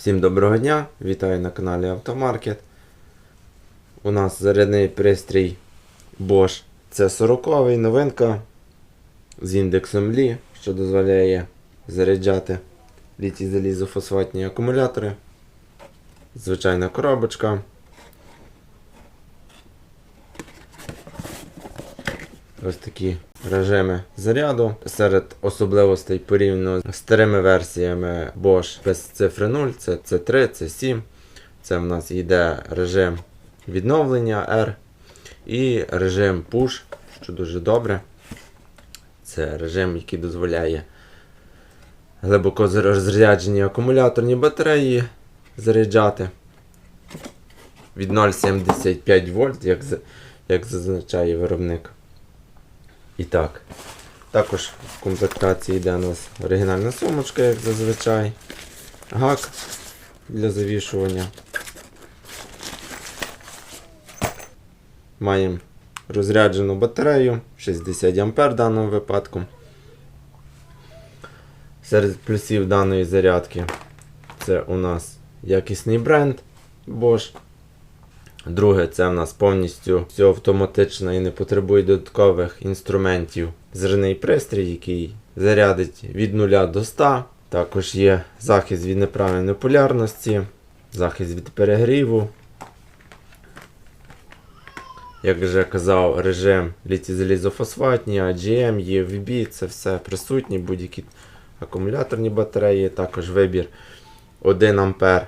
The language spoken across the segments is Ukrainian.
Всім доброго дня! Вітаю на каналі Автомаркет. У нас зарядний пристрій Bosch C40 новинка з індексом Лі, що дозволяє заряджати літій залізофосфатні акумулятори. Звичайна коробочка. Ось такі режими заряду. Серед особливостей порівняно з старими версіями Bosch без цифри 0, це C3, C7. Це в нас йде режим відновлення R і режим Push, що дуже добре. Це режим, який дозволяє глибоко розряджені акумуляторні батареї заряджати від 0,75 вольт, як, як зазначає виробник. І так. Також в комплектації йде у нас оригінальна сумочка, як зазвичай. Гак для завішування. Маємо розряджену батарею 60 А в даному випадку. Серед плюсів даної зарядки це у нас якісний бренд Bosch. Друге, це в нас повністю все автоматично і не потребує додаткових інструментів. Зерний пристрій, який зарядить від 0 до 100. Також є захист від неправильної полярності, захист від перегріву. Як вже казав, режим літій-залізофосфатні, AGM, EFB, це все присутні, будь-які акумуляторні батареї, також вибір 1 А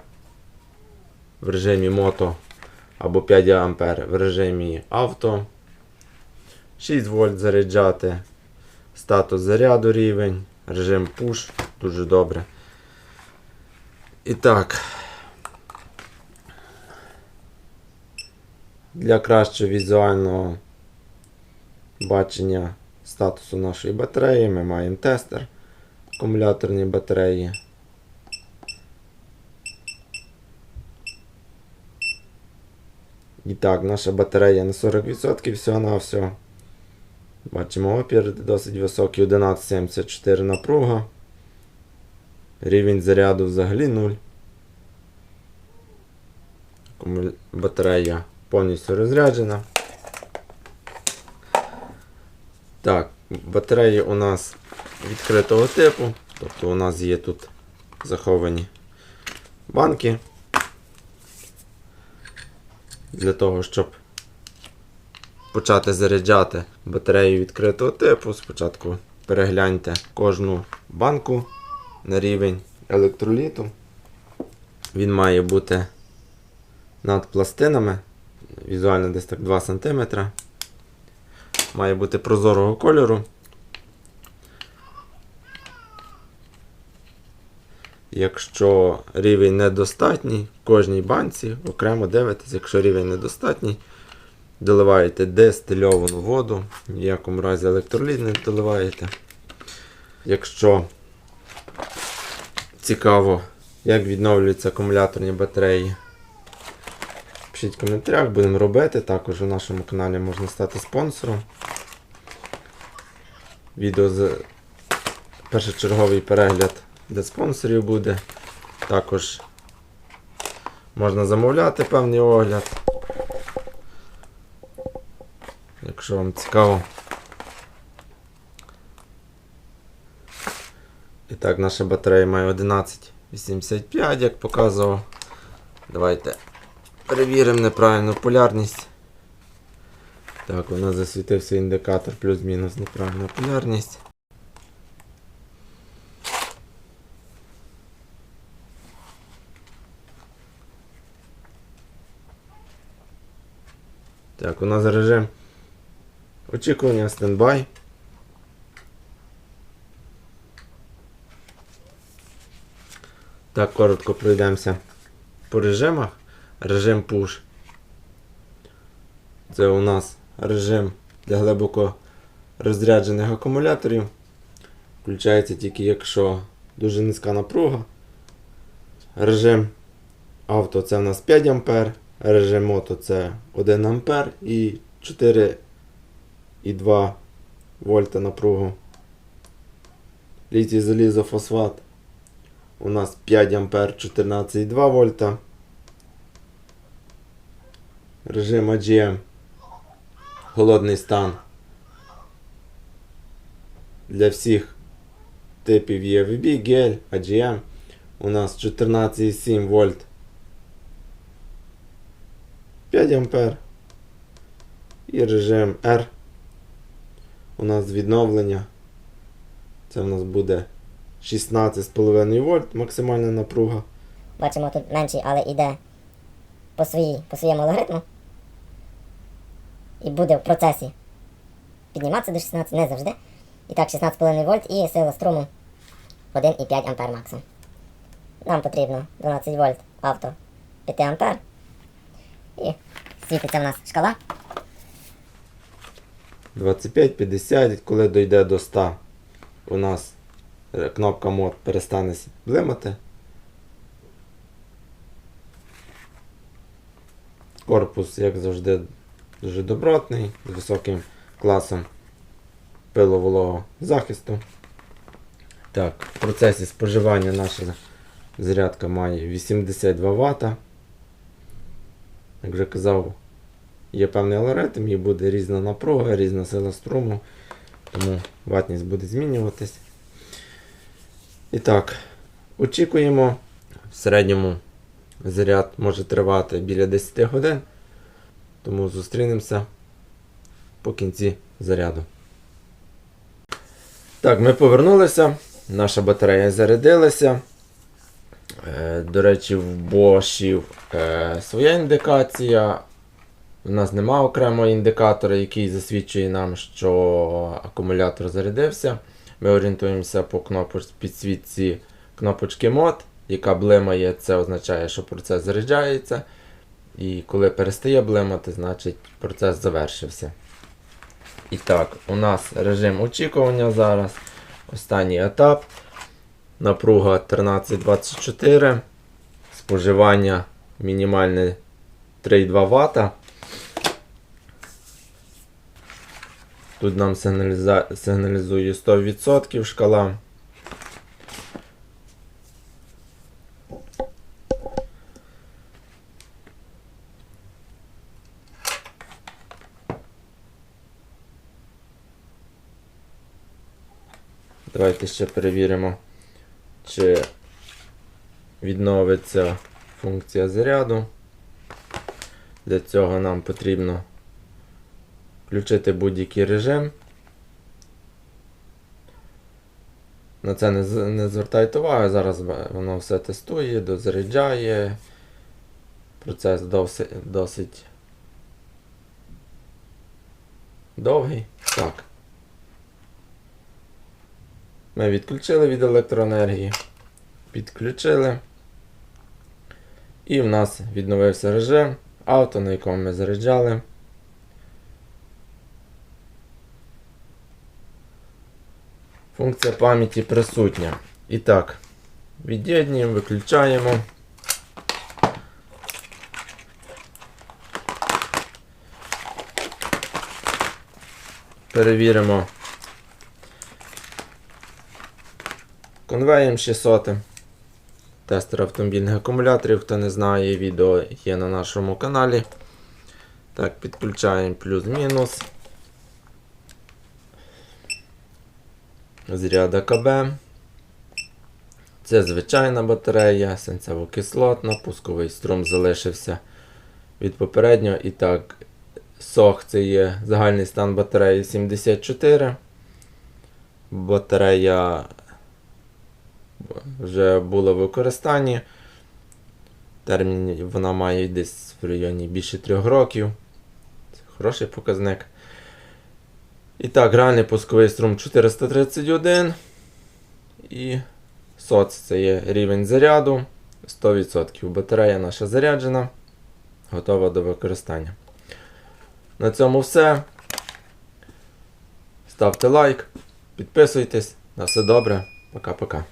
в режимі мото або 5 А в режимі авто. 6 вольт заряджати. Статус заряду рівень. Режим push. Дуже добре. І так. Для кращого візуального бачення статусу нашої батареї ми маємо тестер акумуляторної батареї. І так, наша батарея на 40% всього на всього. Бачимо опір досить високий, 11,74 напруга. Рівень заряду взагалі 0. Батарея повністю розряджена. Так, батареї у нас відкритого типу, тобто у нас є тут заховані банки для того, щоб почати заряджати батарею відкритого типу. Спочатку перегляньте кожну банку на рівень електроліту. Він має бути над пластинами, візуально десь так 2 см. Має бути прозорого кольору. Якщо рівень недостатній, в кожній банці окремо дивитесь, якщо рівень недостатній, доливаєте дистильовану воду, в ніякому разі електроліт не доливаєте. Якщо цікаво, як відновлюються акумуляторні батареї, пишіть в коментарях, будемо робити. Також у нашому каналі можна стати спонсором. Відео з першочерговий перегляд для спонсорів буде. Також можна замовляти певний огляд. Якщо вам цікаво. І так, наша батарея має 1185, як показував. Давайте перевіримо неправильну полярність. Так, у нас засвітився індикатор плюс-мінус неправильна полярність. Так, у нас режим очікування стендбай. Так, коротко пройдемося по режимах. Режим push. Це у нас режим для глибоко розряджених акумуляторів. Включається тільки якщо дуже низька напруга. Режим авто це у нас 5 А, режим мото це 1 А і 4,2 вольта напругу. Літій залізофосфат У нас 5 ампер 14,2 вольта. Режим AGM. Холодний стан. Для всіх типів EVB, гель, AGM. У нас 14,7 вольт. 5 ампер. І режим R. У нас відновлення. Це у нас буде 16,5 вольт максимальна напруга. Бачимо тут менший, але йде по, своїй, по своєму алгоритму. І буде в процесі підніматися до 16, не завжди. І так, 16,5 вольт і сила струму 1,5 ампер максимум. Нам потрібно 12 вольт авто 5 ампер. І світиться в нас шкала. 25, 50, коли дойде до 100, у нас е, кнопка мод перестане блимати. Корпус, як завжди, дуже добротний, з високим класом пиловолого захисту. Так, в процесі споживання наша зарядка має 82 Вт. Як вже казав, є певний алгоритм, і буде різна напруга, різна сила струму, тому ватність буде змінюватись. І так, очікуємо. В середньому заряд може тривати біля 10 годин, тому зустрінемося по кінці заряду. Так, ми повернулися. Наша батарея зарядилася. Е, До речі, в бошів е, своя індикація. У нас нема окремого індикатора, який засвідчує нам, що акумулятор зарядився. Ми орієнтуємося по кнопоч... підсвітці кнопочки мод, яка блимає, це означає, що процес заряджається. І коли перестає блимати, значить процес завершився. І так, у нас режим очікування зараз. Останній етап. Напруга 1324. Споживання мінімальне 3,2 Вт. Тут нам сигналізує 100% шкала. Давайте ще перевіримо, чи відновиться функція заряду. Для цього нам потрібно включити будь-який режим. На це не, не звертайте уваги, зараз воно все тестує, дозаряджає. Процес досить, досить довгий. Так. Ми відключили від електроенергії. Підключили. І в нас відновився режим авто, на якому ми заряджали. Функція пам'яті присутня. І так, від'єднуємо, виключаємо. Перевіримо конвеєм 600. Тестер автомобільних акумуляторів. Хто не знає, відео є на нашому каналі. Так, підключаємо плюс-мінус. Зряд АКБ. Це звичайна батарея, сенцево-кислотна, пусковий струм залишився від попереднього. І так, сох це є загальний стан батареї 74. Батарея вже була в використанні. Термін вона має десь в районі більше 3 років. Це хороший показник. І так, реальний пусковий струм 431. І соц це є рівень заряду 100%. Батарея наша заряджена, готова до використання. На цьому все. Ставте лайк, підписуйтесь. На все добре. Пока-пока.